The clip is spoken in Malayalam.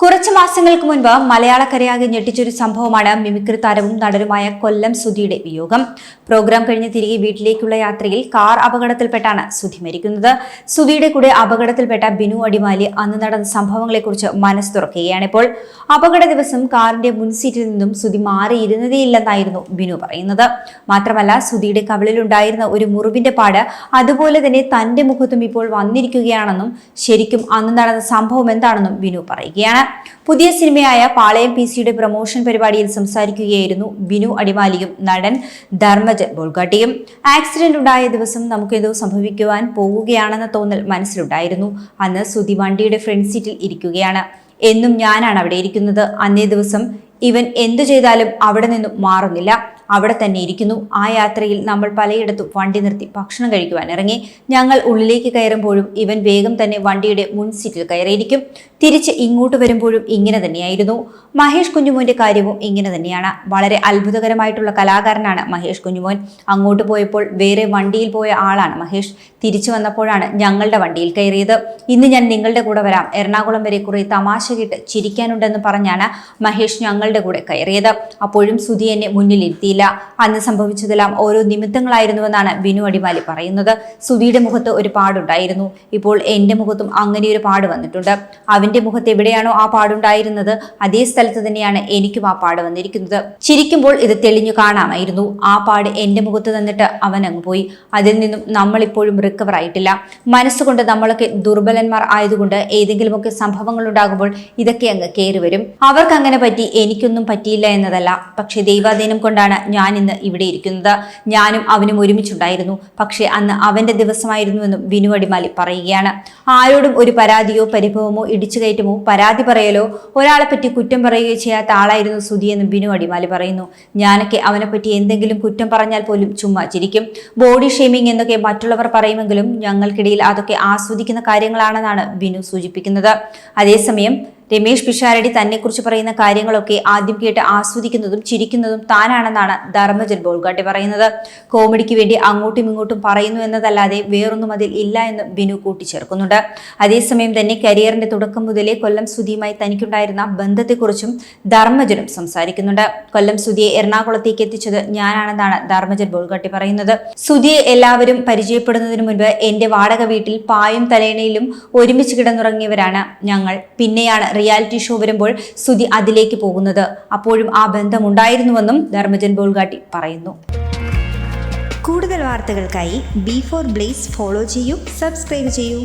കുറച്ചു മാസങ്ങൾക്ക് മുൻപ് മലയാളക്കരയാകെ ഞെട്ടിച്ചൊരു സംഭവമാണ് മിമിക്രി താരവും നടനുമായ കൊല്ലം സുധിയുടെ വിയോഗം. പ്രോഗ്രാം കഴിഞ്ഞ് തിരികെ വീട്ടിലേക്കുള്ള യാത്രയിൽ കാർ അപകടത്തിൽപ്പെട്ടാണ് സുധി മരിക്കുന്നത്. സുധിയുടെ കൂടെ അപകടത്തിൽപ്പെട്ട ബിനു അടിമാലി അന്ന് നടന്ന സംഭവങ്ങളെക്കുറിച്ച് മനസ്സ് തുറക്കുകയാണിപ്പോൾ. അപകട ദിവസം കാറിന്റെ മുൻസീറ്റിൽ നിന്നും സുധി മാറിയിരുന്നതേയില്ലെന്നായിരുന്നു ബിനു പറയുന്നത്. മാത്രമല്ല സുധിയുടെ കവിളിലുണ്ടായിരുന്ന ഒരു മുറിവിന്റെ പാട് അതുപോലെ തന്നെ തന്റെ മുഖത്തും ഇപ്പോൾ വന്നിരിക്കുകയാണെന്നും ശരിക്കും അന്ന് നടന്ന സംഭവം എന്താണെന്നും ബിനു പറയുകയാണ്. പുതിയ സിനിമയായ പാളയം പി സിയുടെ പ്രൊമോഷൻ പരിപാടിയിൽ സംസാരിക്കുകയായിരുന്നു ബിനു അടിമാലിയും നടൻ ധർമ്മജൻ ബോൾഗാട്ടിയും. ആക്സിഡന്റ് ഉണ്ടായ ദിവസം നമുക്കെന്തോ സംഭവിക്കുവാൻ പോവുകയാണെന്ന തോന്നൽ മനസ്സിലുണ്ടായിരുന്നു. അന്ന് സുതി വണ്ടിയുടെ ഫ്രണ്ട് സീറ്റിൽ ഇരിക്കുകയാണ്. എന്നും ഞാനാണ് അവിടെ ഇരിക്കുന്നത്. അന്നേ ദിവസം ഇവൻ എന്തു ചെയ്താലും അവിടെ നിന്നും മാറുന്നില്ല. അവിടെ തന്നെ ഇരിക്കുന്നു. ആ യാത്രയിൽ നമ്മൾ പലയിടത്തും വണ്ടി നിർത്തി ഭക്ഷണം കഴിക്കുവാൻ ഇറങ്ങി. ഞങ്ങൾ ഉള്ളിലേക്ക് കയറുമ്പോഴും ഇവൻ വേഗം തന്നെ വണ്ടിയുടെ മുൻ സീറ്റിൽ കയറിയിരിക്കും. തിരിച്ച് ഇങ്ങോട്ട് വരുമ്പോഴും ഇങ്ങനെ തന്നെയായിരുന്നു. മഹേഷ് കുഞ്ഞുമോന്റെ കാര്യവും ഇങ്ങനെ തന്നെയാണ്. വളരെ അത്ഭുതകരമായിട്ടുള്ള കലാകാരനാണ് മഹേഷ് കുഞ്ഞുമോൻ. അങ്ങോട്ട് പോയപ്പോൾ വേറെ വണ്ടിയിൽ പോയ ആളാണ് മഹേഷ്. തിരിച്ചു വന്നപ്പോഴാണ് ഞങ്ങളുടെ വണ്ടിയിൽ കയറിയത്. ഇന്ന് ഞാൻ നിങ്ങളുടെ കൂടെ വരാം. എറണാകുളം വരെ കുറെ തമാശ കേട്ട് ചിരിക്കാനുണ്ടെന്ന് പറഞ്ഞാണ് മഹേഷ് ഞങ്ങളുടെ കൂടെ കയറിയത്. അപ്പോഴും സുധി എന്നെ മുന്നിലിരുത്തിയില്ല. അന്ന് സംഭവിച്ചതെല്ലാം ഓരോ നിമിത്തങ്ങളായിരുന്നുവെന്നാണ് ബിനു അടിമാലി പറയുന്നത്. സുധിയുടെ മുഖത്ത് ഒരു പാടുണ്ടായിരുന്നു. ഇപ്പോൾ എന്റെ മുഖത്തും അങ്ങനെ ഒരു പാട് വന്നിട്ടുണ്ട്. അവന്റെ മുഖത്ത് എവിടെയാണോ ആ പാടുണ്ടായിരുന്നത് അതേ സ്ഥലത്ത് തന്നെയാണ് എനിക്കും ആ പാട് വന്നിരിക്കുന്നത്. ചിരിക്കുമ്പോൾ ഇത് തെളിഞ്ഞു കാണാമായിരുന്നു. ആ പാട് എന്റെ മുഖത്ത് തന്നിട്ട് അവൻ അങ്ങ് പോയി. അതിൽ നിന്നും നമ്മൾ ഇപ്പോഴും റിക്കവർ ആയിട്ടില്ല. മനസ്സുകൊണ്ട് നമ്മളൊക്കെ ദുർബലന്മാർ ആയതുകൊണ്ട് ഏതെങ്കിലുമൊക്കെ സംഭവങ്ങൾ ഉണ്ടാകുമ്പോൾ ഇതൊക്കെ അങ്ങ് കയറി വരും. അവർക്ക് അങ്ങനെ പറ്റി എനിക്കൊന്നും പറ്റിയില്ല എന്നതല്ല. പക്ഷേ ദൈവാധീനം കൊണ്ടാണ് ഞാൻ ഇന്ന് ഇവിടെ ഇരിക്കുന്നത്. ഞാനും അവനും ഒരുമിച്ചുണ്ടായിരുന്നു. പക്ഷേ അന്ന് അവന്റെ ദിവസമായിരുന്നുവെന്നും വിനു അടിമാലി പറയുകയാണ്. ആരോടും ഒരു പരാതിയോ പരിഭവമോ ഇടിച്ചു കയറ്റമോ പരാതി പറയലോ ഒരാളെ പറ്റി കുറ്റം പറയുകയോ ചെയ്യാത്ത ആളായിരുന്നു സുധി എന്ന് ബിനു അടിമാലി പറയുന്നു. ഞാനൊക്കെ അവനെപ്പറ്റി എന്തെങ്കിലും കുറ്റം പറഞ്ഞാൽ പോലും ചുമ്മാ ചിരിക്കും. ബോഡി ഷേമിംഗ് എന്നൊക്കെ മറ്റുള്ളവർ പറയുമെങ്കിലും ഞങ്ങൾക്കിടയിൽ അതൊക്കെ ആസ്വദിക്കുന്ന കാര്യങ്ങളാണെന്നാണ് ബിനു സൂചിപ്പിക്കുന്നത്. അതേസമയം രമേഷ് പിഷാരടി തന്നെക്കുറിച്ച് പറയുന്ന കാര്യങ്ങളൊക്കെ ആദ്യം കേട്ട് ആസ്വദിക്കുന്നതും ചിരിക്കുന്നതും താനാണെന്നാണ് ധർമ്മജൻ ബോൾഗാട്ടി പറയുന്നത്. കോമഡിക്ക് വേണ്ടി അങ്ങോട്ടും ഇങ്ങോട്ടും പറയുന്നു എന്നതല്ലാതെ വേറൊന്നും അതിൽ ഇല്ല എന്ന് ബിനു കൂട്ടിച്ചേർക്കുന്നുണ്ട്. അതേസമയം തന്നെ കരിയറിന്റെ തുടക്കം മുതലേ കൊല്ലം സുധിയുമായി തനിക്കുണ്ടായിരുന്ന ബന്ധത്തെക്കുറിച്ചും ധർമ്മജനും സംസാരിക്കുന്നുണ്ട്. കൊല്ലം സുധിയെ എറണാകുളത്തേക്ക് എത്തിച്ചത് ഞാനാണെന്നാണ് ധർമ്മജൻ ബോൾഗാട്ടി പറയുന്നത്. സുധിയെ എല്ലാവരും പരിചയപ്പെടുന്നതിന് മുൻപ് എന്റെ വാടക വീട്ടിൽ പായും തലേണയിലും ഒരുമിച്ച് കിടന്നുറങ്ങിയവരാണ് ഞങ്ങൾ. പിന്നെയാണ് റിയാലിറ്റി ഷോ വരുമ്പോൾ സുധി അതിലേക്ക് പോകുന്നത്. അപ്പോഴും ആ ബന്ധം ഉണ്ടായിരുന്നുവെന്നും ധർമ്മജൻ ബോൾഗാട്ടി പറയുന്നു. കൂടുതൽ വാർത്തകൾക്കായി ബി ഫോർ ബ്ലേസ് ഫോളോ ചെയ്യൂ സബ്സ്ക്രൈബ് ചെയ്യൂ.